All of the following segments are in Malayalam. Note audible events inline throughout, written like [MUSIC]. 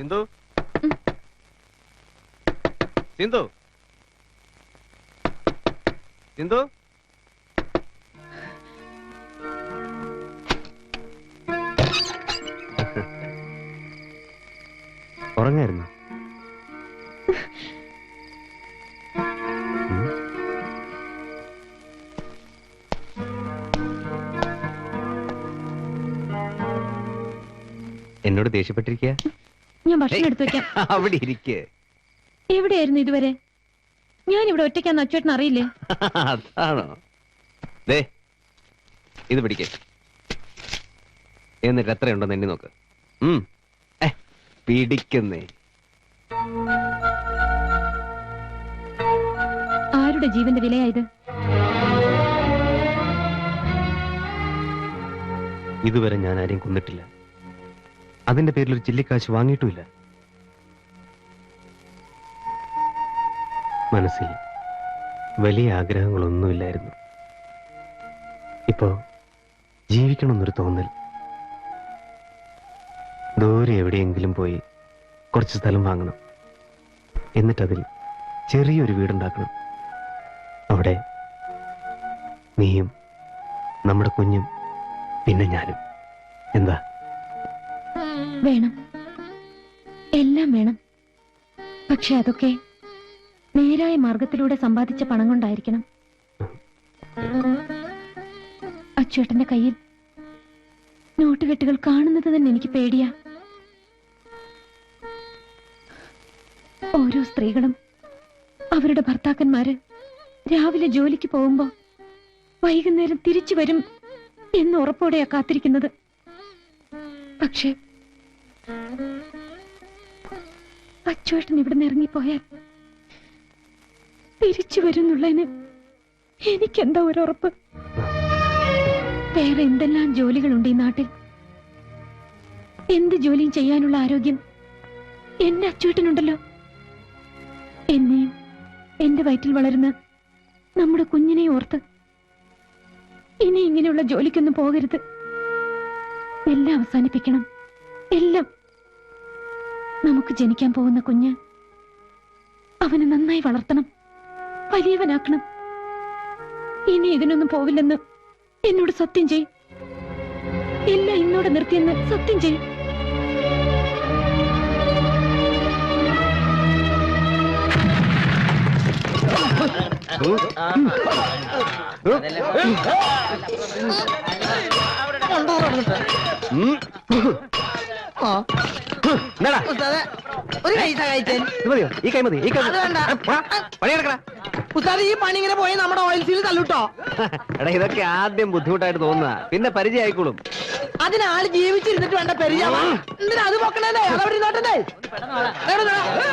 സിന്ധു? സിന്ധു? സിന്ധു? ഉറങ്ങായിരുന്നു? എന്നോട് ദേഷ്യപ്പെട്ടിരിക്കുക ഞാൻ ഭക്ഷണം എടുത്തു വെക്കാം. അവിടെ ഇരിക്കേ. എവിടെയായിരുന്നു ഇതുവരെ? ഞാൻ ഇവിടെ ഒറ്റയ്ക്കാന്ന് അച്ചുവേട്ടൻ അറിയില്ലേ? അതാണോ? ദേ ഇത് പിടിക്കേ. എന്നിട്ട് എത്രയുണ്ടെന്ന് എണ്ണി നോക്ക്. ഉം. ഏ, പിടിക്കുന്നേ. ആരുടെ ജീവന്റെ വിലയായത് ഇതുവരെ ഞാൻ ആരെയും കൊന്നിട്ടില്ല. അതിന്റെ പേരിൽ ഒരു ചില്ലിക്കാശ് വാങ്ങിയിട്ടുമില്ല. മനസ്സിൽ വലിയ ആഗ്രഹങ്ങളൊന്നുമില്ലായിരുന്നു. ഇപ്പോ ജീവിക്കണമെന്നൊരു തോന്നൽ. ദൂരെ എവിടെയെങ്കിലും പോയി കുറച്ച് സ്ഥലം വാങ്ങണം. എന്നിട്ടതിൽ ചെറിയൊരു വീടുണ്ടാക്കണം. അവിടെ നീയും നമ്മുടെ കുഞ്ഞും പിന്നെ ഞാനും. എന്താ? വേണം. എല്ലാം വേണം. പക്ഷെ അതൊക്കെ നേരായ മാർഗത്തിലൂടെ സമ്പാദിച്ച പണം കൊണ്ടായിരിക്കണം അച്ചുവേട്ടന്റെ കയ്യിൽ നോട്ടുകെട്ടുകൾ കാണുന്നത് തന്നെ എനിക്ക് പേടിയാ. ഓരോ സ്ത്രീകളും അവരുടെ ഭർത്താക്കന്മാര് രാവിലെ ജോലിക്ക് പോകുമ്പോ വൈകുന്നേരം തിരിച്ചു വരും എന്ന് ഉറപ്പോടെയാ കാത്തിരിക്കുന്നത്. പക്ഷേ അച്ചുവേട്ടൻ ഇവിടുന്ന് ഇറങ്ങിപ്പോയാൽ തിരിച്ചു വരുന്നുള്ളതിന് എനിക്കെന്താ ഒരു ഉറപ്പ്? വേറെ എന്തെല്ലാം ജോലികളുണ്ട് ഈ നാട്ടിൽ? എന്ത് ജോലിയും ചെയ്യാനുള്ള ആരോഗ്യം എന്റെ അച്ചുവേട്ടനുണ്ടല്ലോ എന്നെയും എന്റെ വയറ്റിൽ വളരുന്ന നമ്മുടെ കുഞ്ഞിനെ ഓർത്ത് ഇനി ഇങ്ങനെയുള്ള ജോലിക്കൊന്നും പോകരുത്. എല്ലാം അവസാനിപ്പിക്കണം. എല്ലാം നമുക്ക് ജനിക്കാൻ പോകുന്ന കുഞ്ഞ് അവനെ നന്നായി വളർത്തണം വലിയവനാക്കണം. ഇനി ഇതിനൊന്നും പോവില്ലെന്ന് എന്നോട് സത്യം ചെയ് ഇല്ല ഇന്നോട് നിർത്തിയെന്ന് സത്യം ചെയ് ഉം. ഒരു കൈ സഹായിച്ചേൻ ഈ കൈ മതി ഈ കൈ മതി. അത് വേണ്ട. ആ, പോടാ. ഉസ്താദ് ഈ പണി ഇങ്ങനെ പോയി നമ്മുടെ ഓയിൽ സീൽ [LAUGHS] എടാ ഇതൊക്കെ ആദ്യം ബുദ്ധിമുട്ടായിട്ട് തോന്നുക പിന്നെ പരിചയമായിക്കോളും അതിനാൾ ജീവിച്ചിരുന്നിട്ട് വേണ്ട പെരിയാവാ എന്തിനാ അത് പൊക്കണേ അതവിടെ ഇരുന്നോട്ടെ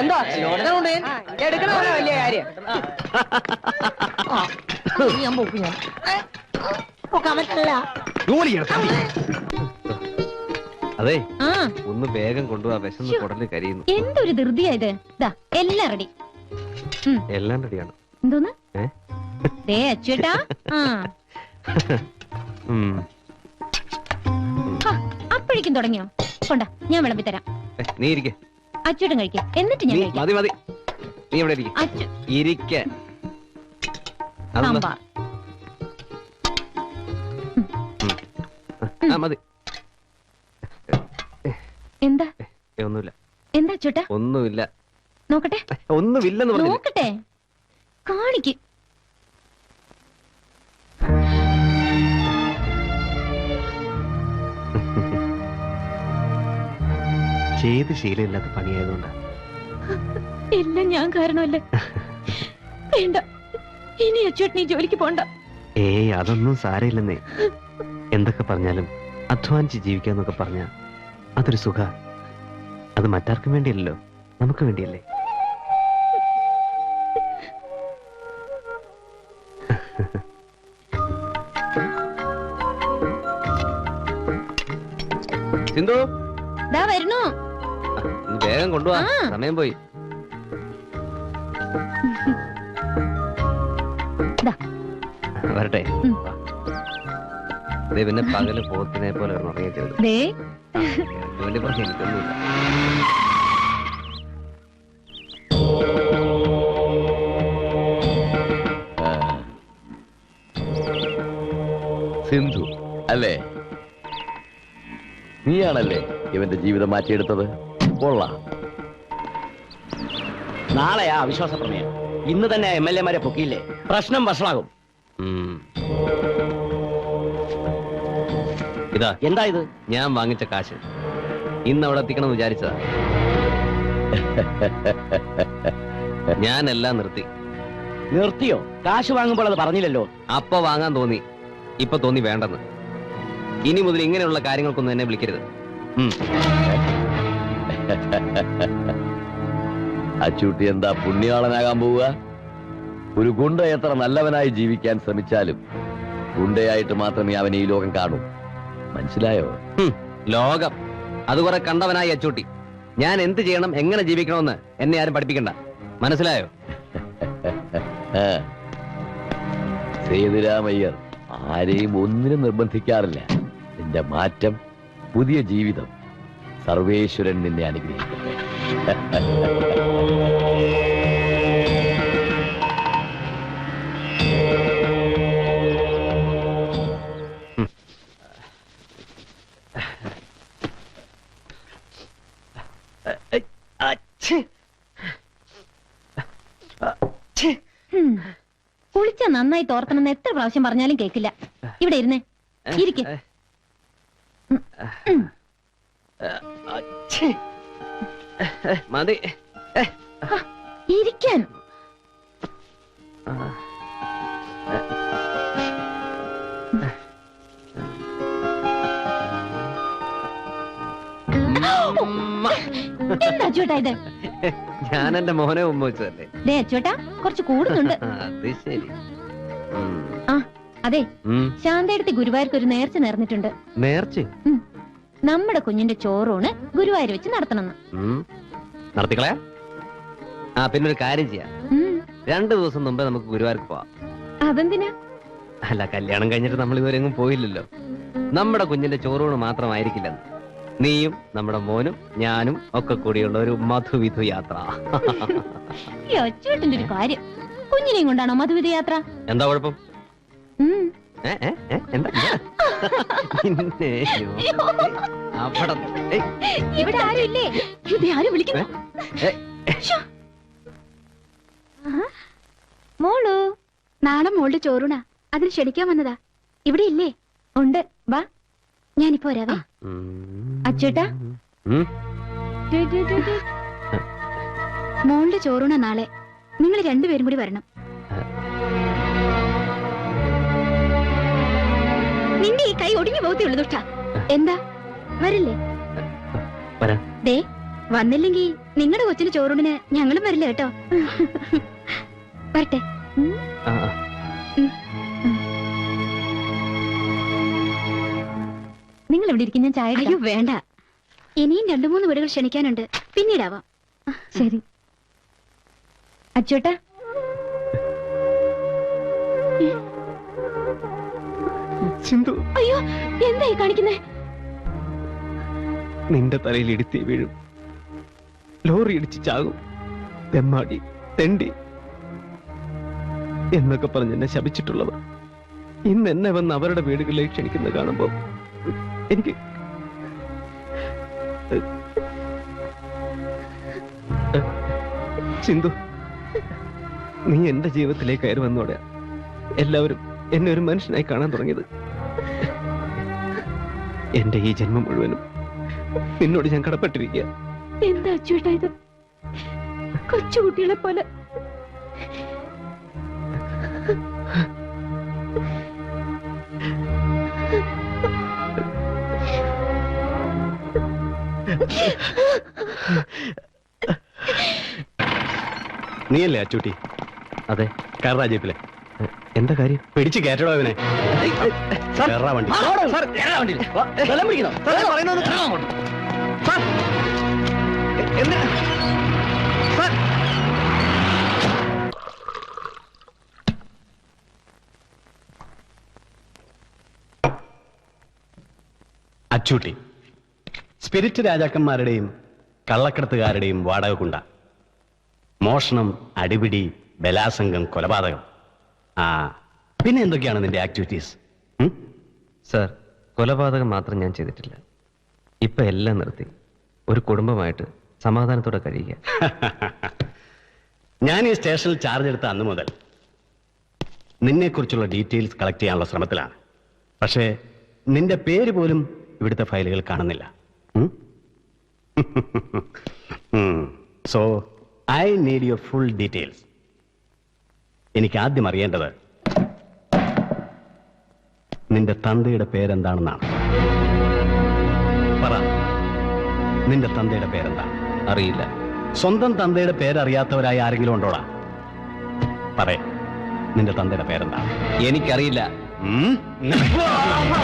എന്താ? എടുക്കണ? വലിയ കാര്യം. ആ, ഞാൻ പൊക്കും ഞാൻ. ഏ, പൊക്കാൻ പറ്റില്ല. ജോലി എടുക്കാം. അതെ. ആ. ഒന്ന് വേഗം കൊണ്ടുപോവാ വിശന്ന് കുടലിൽ കരിയുന്നു. എന്തൊരു ധൃതിയാ ഇത്. ദാ എല്ലാം റെഡി എല്ലാം റെഡിയാണ് എന്തോന്ന്? ഏ? ദേ അച്ചുവേട്ടാ ആ. ഉം. ഹാ, അപ്പോഴേക്കും തുടങ്ങിയോ? കൊണ്ട ഞാൻ വിളമ്പി തരാം. ഏ, നീ ഇരിക്കെ. അച്ചുവേട്ടൻ കഴിക്കും. എന്നിട്ട് ഞാൻ നീ കഴിക്കാം. മതി മതി. നീ ഇവിടെ ഇരിക്കെ. അച്ചു ഇരിക്ക. സാമ്പാർ. ആ മതി. എന്താ? ഒന്നുമില്ല. എന്താ ഒന്നുമില്ല. നോക്കട്ടെ. ഏ, ഒന്നുമില്ലെന്ന് പറഞ്ഞു നോക്കട്ടെ. കാണിക്ക്. ചെയ്ത് ശീലമില്ലാത്ത പണിയായതുകൊണ്ട്. എല്ലാം ഞാൻ കാരണമല്ലേ. വേണ്ട. ഇനി അച്ചുവേട്ടൻ നീ ജോലിക്ക് പോണ്ട. ഏയ് അതൊന്നും സാരയില്ലെന്നേ എന്തൊക്കെ പറഞ്ഞാലും അധ്വാനിച്ച് ജീവിക്കാന്നൊക്കെ പറഞ്ഞ അതൊരു സുഖ. അത് മറ്റാർക്കും വേണ്ടിയല്ലോ നമുക്ക് വേണ്ടിയല്ലേ? സിന്ധു? ദാ വരുന്നു. വേഗം കൊണ്ടുപോവാ. സമയം പോയി. വരട്ടെ. പിന്നെ പകൽ പോത്തിനെ പോലെ ഉറങ്ങിയത് വലിയ പ്രശ്നം എനിക്കൊന്നുമില്ല സിന്ധു. അല്ലേ? നീയാണല്ലേ ഇവന്റെ ജീവിതം മാറ്റിയെടുത്തത്? കൊള്ളാം. നാളെയാ അവിശ്വാസ പ്രമേയം. ഇന്ന് തന്നെ എം എൽ എമാരെ പൊക്കിയില്ലേ? പ്രശ്നം വഷളാകും. ഇതാ എന്താ ഇത്? ഞാൻ വാങ്ങിച്ച കാശ്. ഇന്ന് അവിടെ എത്തിക്കണം വിചാരിച്ചതാ. ഞാൻ എല്ലാം നിർത്തി. നിർത്തിയോ? കാശ് വാങ്ങുമ്പോൾ അത് പറഞ്ഞില്ലല്ലോ. അപ്പൊ വാങ്ങാൻ തോന്നി. ഇപ്പൊ തോന്നി വേണ്ടെന്ന്. ഇനി മുതൽ ഇങ്ങനെയുള്ള കാര്യങ്ങൾക്കൊന്നും എന്നെ വിളിക്കരുത്. അച്ചൂട്ടി എന്താ പുണ്യാളനാകാൻ പോവുക? ഒരു ഗുണ്ട എത്ര നല്ലവനായി ജീവിക്കാൻ ശ്രമിച്ചാലും ഗുണ്ടയായിട്ട് മാത്രമേ അവൻ ഈ ലോകം കാണൂ. മനസ്സിലായോ? ലോകം. അത് കുറെ കണ്ടവനായി അച്ചൂട്ടി. ഞാൻ എന്ത് ചെയ്യണം എങ്ങനെ ജീവിക്കണമെന്ന് എന്നെ ആരും പഠിപ്പിക്കണ്ട. മനസ്സിലായോ. [LAUGHS] സേതുരാമയ്യർ ആരെയും ഒന്നിനും നിർബന്ധിക്കാറില്ല. നിന്റെ മാറ്റം പുതിയ ജീവിതം സർവേശ്വരൻ നിന്നെ അനുഗ്രഹിക്കട്ടെ [LAUGHS] കുളിച്ച നന്നായി തോർത്തണമെന്ന് എത്ര പ്രാവശ്യം പറഞ്ഞാലും കേക്കില്ല ഇവിടെ ഇരുന്നേ ഇരിക്കെ. മതി. ഇരിക്കാൻ. എന്താ ചൂട്ടായത് ഇത്? ഞാൻ എന്റെ മോനെ ഉമ്മ വെച്ചതല്ലേ ദേ അച്ചോട്ടാ കുറച്ച് കൂടുന്നുണ്ട്. അത് ശരി. ആ അതെ. ശാന്തയെടുത്ത് ഗുരുവായൂർക്ക് ഒരു നേർച്ച നേർന്നിട്ടുണ്ട്. നേർച്ച? നമ്മുടെ കുഞ്ഞിന്റെ ചോറൂണ് ഗുരുവായൂർ വെച്ച് നടത്തണം നടത്തിക്കളെ ആ പിന്നെ ഒരു കാര്യം ചെയ്യാം. രണ്ടു ദിവസം മുമ്പേ നമുക്ക് ഗുരുവായൂർക്ക് പോവാം. അതെന്തിനാ? അല്ല കല്യാണം കഴിഞ്ഞിട്ട് നമ്മൾ ഇതുവരെ എങ്ങും പോയില്ലല്ലോ. നമ്മുടെ കുഞ്ഞിന്റെ ചോറൂണ് മാത്രമായിരിക്കില്ലെന്ന്. നീയും നമ്മുടെ മോനും ഞാനും ഒക്കെ കൂടിയുള്ള ഒരു മധുവിധു യാത്ര. ഈ ഒരു കാര്യം. കുഞ്ഞിനെയും കൊണ്ടാണോ മധുവിധ യാത്ര? എന്താ കുഴപ്പം? ഉം. ഏ, ഏ, ഏ, എന്താ നിന്നെ yo- അവിടെ ഏയ്, ഇവിടെ ആരും ഇല്ലേ? ഇവിടെ ആരും വിളിക്കുന്നു ഏ, ശ്ശോ. ആഹാ. മോളു നാളെ മോളുടെ ചോറൂണ. അതിന് ക്ഷണിക്കാൻ വന്നതാ. ഇവിടെ ഇല്ലേ? ഉണ്ട്. വാ. ഞാനിപ്പോ വരാവേ. അച്ചേട്ടാ. മോളുടെ ചോറൂണ നാളെ. നിങ്ങൾ രണ്ടുപേരും കൂടി വരണം. നിന്റെ ഈ കൈ ഒടിഞ്ഞു പോകത്തിയുള്ളൂ ദുഷ്ട. എന്താ? വരില്ലേ? വരാം. ദേ വന്നില്ലെങ്കി നിങ്ങളുടെ കൊച്ചിന് ചോറൂണിന് ഞങ്ങളും വരില്ല കേട്ടോ? വരട്ടെ. നിങ്ങൾ എവിടെ ഇരിക്കും ഞാൻ ചായ അയ്യോ വേണ്ട. ഇനിയും രണ്ടു മൂന്ന് വീടുകൾ ക്ഷണിക്കാനുണ്ട് പിന്നീടാവാം. ശരി. അച്ചോട്ടാ. സിന്ധു. അയ്യോ എന്തായി കാണിക്കുന്നേ? നിന്റെ തലയിൽ ഇടുത്തി വീഴും. ലോറി ഇടിച്ച് ചാകും. തെമ്മാടി തെണ്ടി എന്നൊക്കെ പറഞ്ഞ് എന്നെ ശപിച്ചിട്ടുള്ളവർ. ഇന്ന് എന്നെ വന്ന് അവരുടെ വീടുകളിലേക്ക് ക്ഷണിക്കുന്നത് കാണുമ്പോ എനിക്ക് സിന്ധു നീ എന്റെ ജീവിതത്തിലേക്ക് കയറി വന്നോടെ. എല്ലാവരും എന്നെ ഒരു മനുഷ്യനായി കാണാൻ തുടങ്ങിയത്. എന്റെ ഈ ജന്മം മുഴുവനും നിന്നോട് ഞാൻ കടപ്പെട്ടിരിക്കുക. എന്താ അച്ചോട്ടാ ഇത്? കൊച്ചുകുട്ടികളെ പോലെ. നീയല്ലേ അച്ചൂട്ടി അതെ. കയറാ ജീപ്പിലെ എന്താ കാര്യം? പിടിച്ച് കയറ്റടോ അവനെ. കയറാ വണ്ടി. അച്ചൂട്ടി സ്പിരിറ്റ് രാജാക്കന്മാരുടെയും കള്ളക്കടത്തുകാരുടെയും വാടക കുണ്ട. മോഷണം അടിപിടി ബലാസംഗം കൊലപാതകം. ആ പിന്നെ എന്തൊക്കെയാണ് നിന്റെ ആക്ടിവിറ്റീസ് സർ സാർ കൊലപാതകം മാത്രം ഞാൻ ചെയ്തിട്ടില്ല. ഇപ്പൊ എല്ലാം നിർത്തി. ഒരു കുടുംബമായിട്ട് സമാധാനത്തോടെ കഴിയുക. [LAUGHS] ഞാൻ ഈ സ്റ്റേഷനിൽ ചാർജ് എടുത്ത അന്ന് മുതൽ നിന്നെക്കുറിച്ചുള്ള ഡീറ്റെയിൽസ് കളക്ട് ചെയ്യാനുള്ള ശ്രമത്തിലാണ്. പക്ഷേ നിന്റെ പേര് പോലും ഇവിടുത്തെ ഫയലുകൾ കാണുന്നില്ല. So I need your full details എനിക്ക് ആദ്യം അറിയേണ്ടത് നിന്റെ തന്തയുടെ പേരെന്താണെന്നാണ്. പറ. നിന്റെ തന്തയുടെ പേരെന്താ? അറിയില്ല. സ്വന്തം തന്തയുടെ പേരറിയാത്തവരായി ആരെങ്കിലും ഉണ്ടോടാ? പറ. നിന്റെ തന്തയുടെ പേരെന്താ? എനിക്കറിയില്ല. ഉം? [LAUGHS]